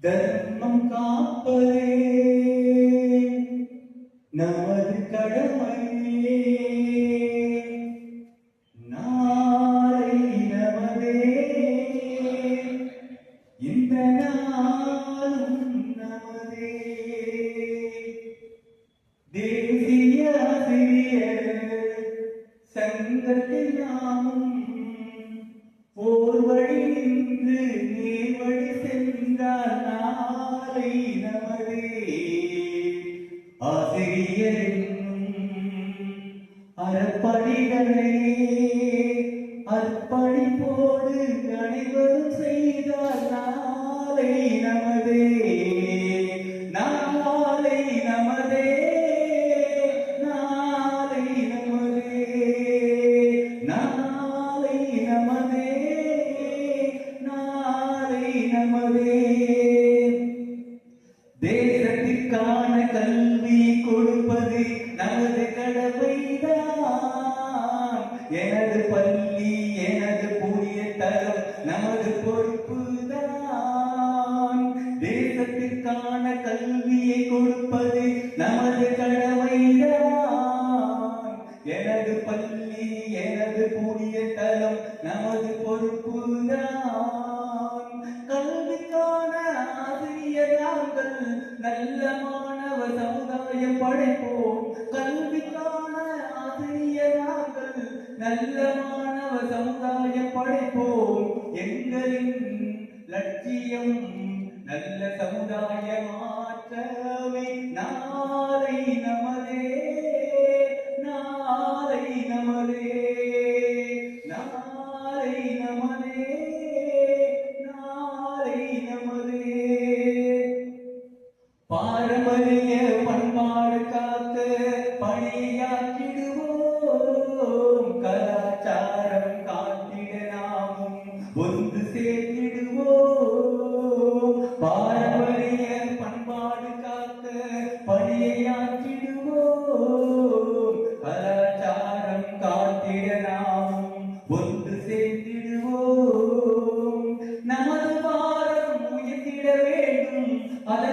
தர்மம் காப்பதே நமது கடமையே. அறப்பணிகளை அர்ப்பணிப்போடு அனைவரும் செய்தார் நாளை நமதே. நாளை நமதே. நாளை நமதே. நாளை நமதே. நாளை நமதே. தேசத்திற்கான கல்வி கொடுப்பது நமது தேசத்திற்கான கல்வியை கொடுப்பது நமது கடமைதான். எனது பள்ளி எனது புதிய தளம் நமது பொறுப்புதான். கல்விக்கான ஆசிரியர் நாங்கள் நல்ல மாணவ சமுதாயம் படைப்போம். கல்விக்கான ஆசிரியர் நாங்கள் நல்ல மாணவ சமுதாயம் படைப்போம். எங்களின் லட்சியம் நல்ல சமுதாய மாற்றமே. நான்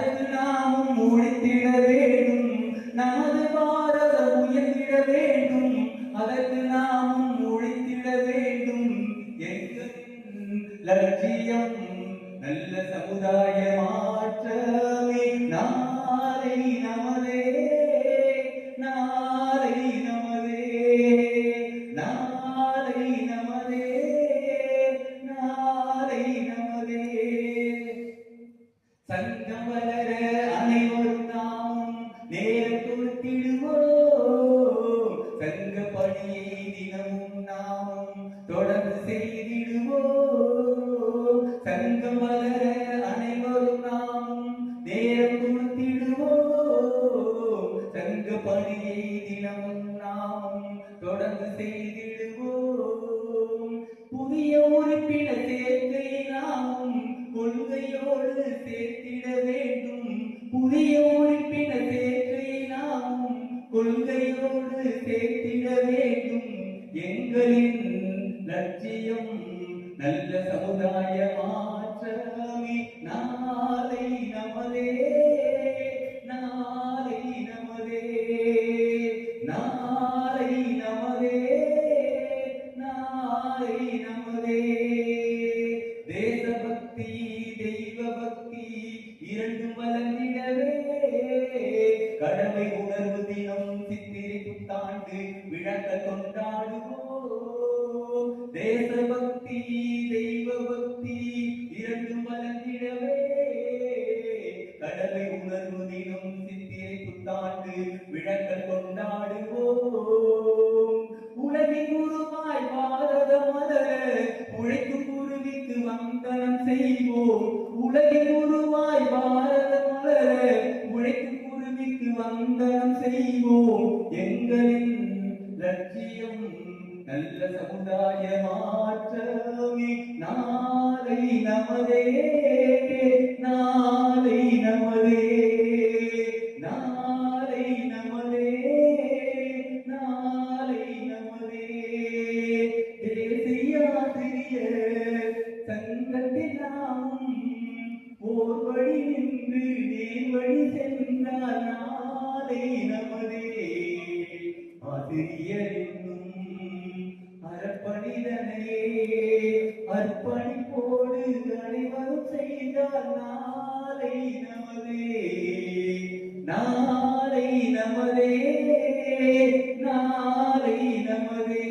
அதற்கு நாமும் ஒழித்திட வேண்டும். நமது பாரதம் உயர்த்திட வேண்டும். அதற்கு நாமும் ஒழித்திட வேண்டும். எங்களின் லட்சியம் நல்ல சமுதாய மாற்றமே நாளை நமதே. நாளை நமதே நாமும் கொள்கையோடு சேர்த்திட வேண்டும். எங்களின் லட்சியம் நல்ல சமுதாய மாற்றமே. நாளை நமதே. புத்தாண்டு விளக்க கொண்டாடுவோம். உலகின் குருவாய் பாரத மலர உழைக்கும் குருவிக்கு வந்தனம் செய்வோம். உலகின் குருவாய் பாரத மலர உழைக்கும் குருவிக்கு வந்தனம் செய்வோம். எங்களின் லட்சியம் நல்ல சமுதாய மாற்றமே. நாளை நமதே. கழிவரும் செய்தால் நாளை நமதே நாளை நமதே நாளை நமதே.